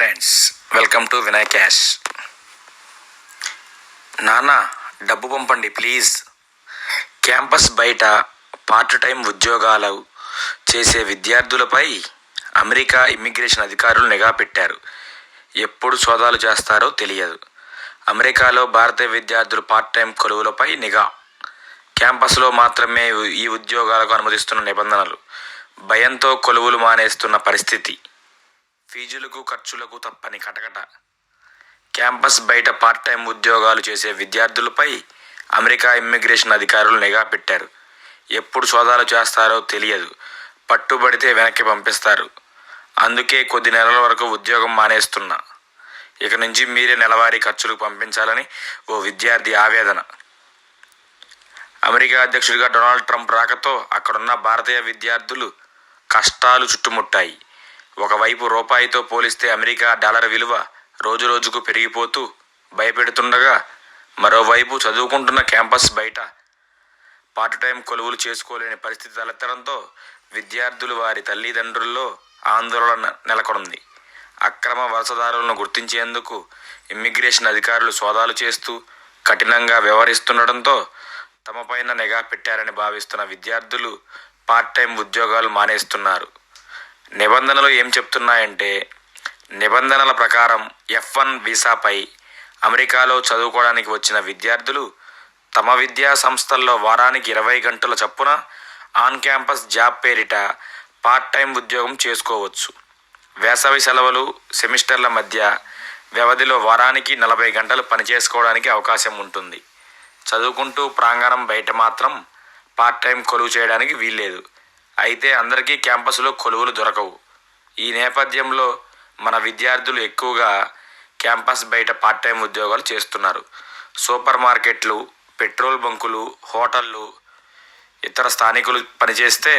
Friends welcome to Vinay cash. నాన్న డబ్బు పంపండి ప్లీజ్. క్యాంపస్ బయట పార్ట్ టైం ఉద్యోగాలు చేసే విద్యార్థులపై అమెరికా ఇమ్మిగ్రేషన్ అధికారులు నిఘా పెట్టారు. ఎప్పుడు సోదాలు చేస్తారో తెలియదు. అమెరికాలో భారతీయ విద్యార్థులు పార్ట్ టైం కొలువులపై నిఘా. క్యాంపస్లో మాత్రమే ఈ ఉద్యోగాలకు అనుమతిస్తున్న నిబంధనలు. భయంతో కొలువులు మానేస్తున్న పరిస్థితి. ఫీజులకు ఖర్చులకు తప్పని కటకట. క్యాంపస్ బయట పార్ట్ టైం ఉద్యోగాలు చేసే విద్యార్థులపై అమెరికా ఇమ్మిగ్రేషన్ అధికారులు నిఘా పెట్టారు. ఎప్పుడు సోదాలు చేస్తారో తెలియదు. పట్టుబడితే వెనక్కి పంపిస్తారు. అందుకే కొద్ది నెలల వరకు ఉద్యోగం మానేస్తున్నా. ఇక నుంచి మీరే నెలవారీ ఖర్చులకు పంపించాలని ఓ విద్యార్థి ఆవేదన. అమెరికా అధ్యక్షుడిగా డొనాల్డ్ ట్రంప్ రాకతో అక్కడున్న భారతీయ విద్యార్థులు కష్టాలు చుట్టుముట్టాయి. ఒకవైపు రూపాయితో పోలిస్తే అమెరికా డాలర్ విలువ రోజు రోజుకు పెరిగిపోతూ భయపెడుతుండగా మరోవైపు చదువుకుంటున్న క్యాంపస్ బయట పార్ట్ టైం కొలువులు చేసుకోలేని పరిస్థితి తలెత్తడంతో విద్యార్థులు వారి తల్లిదండ్రుల్లో ఆందోళన నెలకొంది. అక్రమ వలసదారులను గుర్తించేందుకు ఇమ్మిగ్రేషన్ అధికారులు సోదాలు చేస్తూ కఠినంగా వ్యవహరిస్తుండటంతో తమపైన నిఘా పెట్టారని భావిస్తున్న విద్యార్థులు పార్ట్ టైం ఉద్యోగాలు మానేస్తున్నారు. నిబంధనలు ఏం చెప్తున్నాయంటే నిబంధనల ప్రకారం ఎఫ్ వన్ వీసాపై అమెరికాలో చదువుకోవడానికి వచ్చిన విద్యార్థులు తమ విద్యా సంస్థల్లో వారానికి ఇరవై గంటల చొప్పున ఆన్ క్యాంపస్ జాబ్ పేరిట పార్ట్ టైం ఉద్యోగం చేసుకోవచ్చు. వేసవి సెలవులు సెమిస్టర్ల మధ్య వ్యవధిలో వారానికి నలభై గంటలు పనిచేసుకోవడానికి అవకాశం ఉంటుంది. చదువుకుంటూ ప్రాంగణం బయట మాత్రం పార్ట్ టైం కొలువు చేయడానికి వీల్లేదు. అయితే అందరికీ క్యాంపస్లో కొలువులు దొరకవు. ఈ నేపథ్యంలో మన విద్యార్థులు ఎక్కువగా క్యాంపస్ బయట పార్ట్ టైం ఉద్యోగాలు చేస్తున్నారు. సూపర్ మార్కెట్లు పెట్రోల్ బంకులు హోటళ్ళు ఇతర స్థానికులు పనిచేస్తే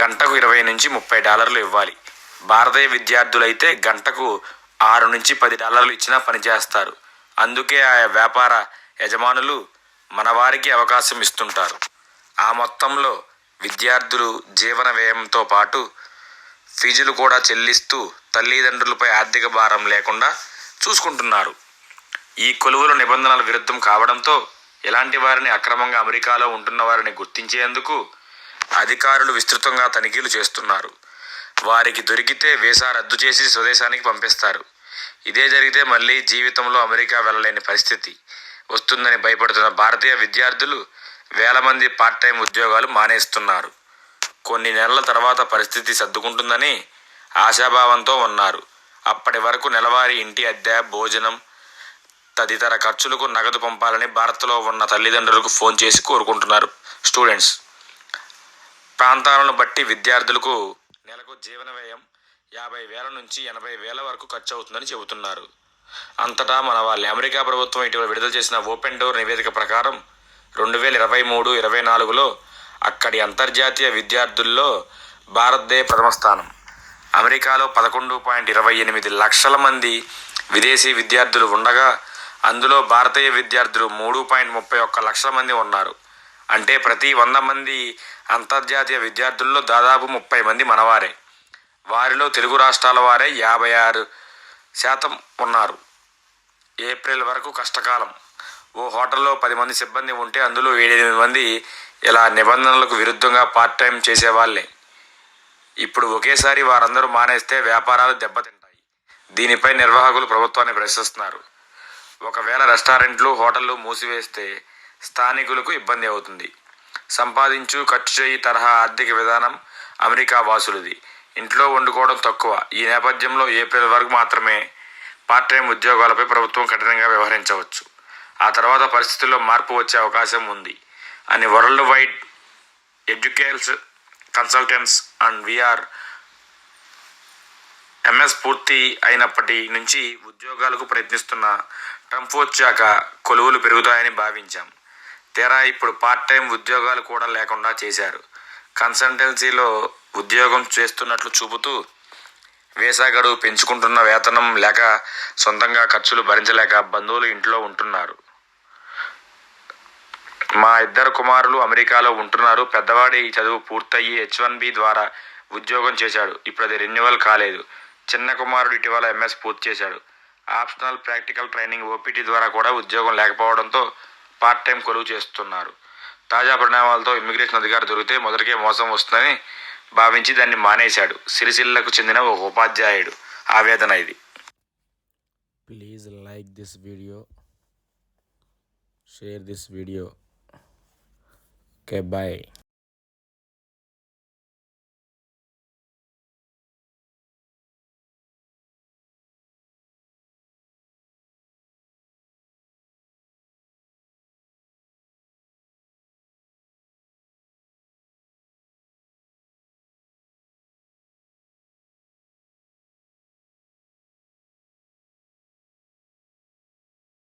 గంటకు ఇరవై నుంచి ముప్పై డాలర్లు ఇవ్వాలి. భారతీయ విద్యార్థులైతే గంటకు ఆరు నుంచి పది డాలర్లు ఇచ్చినా పనిచేస్తారు అందుకే ఆయా వ్యాపార యజమానులు మన వారికి అవకాశం ఇస్తుంటారు. ఆ మొత్తంలో విద్యార్థులు జీవన వ్యయంతో పాటు ఫీజులు కూడా చెల్లిస్తూ తల్లిదండ్రులపై ఆర్థిక భారం లేకుండా చూసుకుంటున్నారు. ఈ కొలువుల నిబంధనల విరుద్ధం కావడంతో ఎలాంటి వారిని అక్రమంగా అమెరికాలో ఉంటున్న వారిని గుర్తించేందుకు అధికారులు విస్తృతంగా తనిఖీలు చేస్తున్నారు. వారికి దొరికితే వీసా రద్దు చేసి స్వదేశానికి పంపిస్తారు. ఇదే జరిగితే మళ్ళీ జీవితంలో అమెరికా వెళ్ళలేని పరిస్థితి. వస్తుందని భయపడుతున్న భారతీయ విద్యార్థులు వేల మంది పార్ట్ టైం ఉద్యోగాలు మానేస్తున్నారు. కొన్ని నెలల తర్వాత పరిస్థితి సర్దుకుంటుందని ఆశాభావంతో ఉన్నారు. అప్పటి వరకు నెలవారీ ఇంటి అద్దె భోజనం తదితర ఖర్చులకు నగదు పంపాలని భారత్లో ఉన్న తల్లిదండ్రులకు ఫోన్ చేసి కోరుకుంటున్నారు స్టూడెంట్స్. ప్రాంతాలను బట్టి విద్యార్థులకు నెలకు జీవన వ్యయం యాభై వేల నుంచి ఎనభై వేల వరకు ఖర్చు అవుతుందని చెబుతున్నారు. అంతటా మన వాళ్ళు. అమెరికా ప్రభుత్వం ఇటీవల విడుదల చేసిన ఓపెన్ డోర్ నివేదిక ప్రకారం రెండు వేల ఇరవై మూడు ఇరవై నాలుగులో అక్కడి అంతర్జాతీయ విద్యార్థుల్లో భారత్దే ప్రథమ స్థానం. అమెరికాలో పదకొండు పాయింట్ ఇరవై ఎనిమిది లక్షల మంది విదేశీ విద్యార్థులు ఉండగా అందులో భారతీయ విద్యార్థులు మూడు పాయింట్ ముప్పై ఒక్క లక్షల మంది ఉన్నారు. అంటే ప్రతి వంద మంది అంతర్జాతీయ విద్యార్థుల్లో దాదాపు ముప్పై మంది మనవారే. వారిలో తెలుగు రాష్ట్రాల వారే యాభై ఆరు శాతం ఉన్నారు. ఏప్రిల్ వరకు కష్టకాలం. ఓ హోటల్లో పది మంది సిబ్బంది ఉంటే అందులో ఏడెనిమిది మంది ఇలా నిబంధనలకు విరుద్ధంగా పార్ట్ టైం చేసేవాళ్ళే. ఇప్పుడు ఒకేసారి వారందరూ మానేస్తే వ్యాపారాలు దెబ్బతింటాయి. దీనిపై నిర్వాహకులు ప్రభుత్వాన్ని ప్రశ్నిస్తున్నారు. ఒకవేళ రెస్టారెంట్లు హోటళ్ళు మూసివేస్తే స్థానికులకు ఇబ్బంది అవుతుంది. సంపాదించు ఖర్చు చేయి తరహా ఆర్థిక విధానం అమెరికా వాసులది. ఇంట్లో వండుకోవడం తక్కువ. ఈ నేపథ్యంలో ఏప్రిల్ వరకు మాత్రమే పార్ట్ టైం ఉద్యోగాలపై ప్రభుత్వం కఠినంగా వ్యవహరించవచ్చు. ఆ తర్వాత పరిస్థితుల్లో మార్పు వచ్చే అవకాశం ఉంది. అని world wide ఎడ్యుకేల్స్ consultants and V R M S పూర్తి అయినప్పటి నుంచి ఉద్యోగాలకు ప్రయత్నిస్తున్న ట్రంప్ వచ్చాక కొలువులు పెరుగుతాయని భావించాం. తీరా ఇప్పుడు పార్ట్ టైం ఉద్యోగాలు కూడా లేకుండా చేశారు. కన్సల్టెన్సీలో ఉద్యోగం చేస్తున్నట్లు చూపుతూ వేసాగడు గడువు పెంచుకుంటున్న వేతనం లేక సొంతంగా ఖర్చులు భరించలేక బంధువులు ఇంట్లో ఉంటున్నారు. మా ఇద్దరు కుమారులు అమెరికాలో ఉంటున్నారు. పెద్దవాడి చదువు పూర్తయ్యి హెచ్ వన్ బి ద్వారా ఉద్యోగం చేశాడు. ఇప్పుడు అది రెన్యువల్ కాలేదు. చిన్న కుమారుడు ఇటీవల ఎంఎస్ పూర్తి చేశాడు. ఆప్షనల్ ప్రాక్టికల్ ట్రైనింగ్ ఓపీటీ ద్వారా కూడా ఉద్యోగం లేకపోవడంతో పార్ట్ టైం కొలువు చేస్తున్నారు. తాజా పరిణామాలతో ఇమ్మిగ్రేషన్ అధికారి దొరికితే మొదటికే మోసం వస్తుందని భావించి దాన్ని మానేశాడు. సిరిసిల్లకు చెందిన ఒక ఉపాధ్యాయుడు. ఆవేదన ఇది. Please like this video share this video Oke, okay, bye.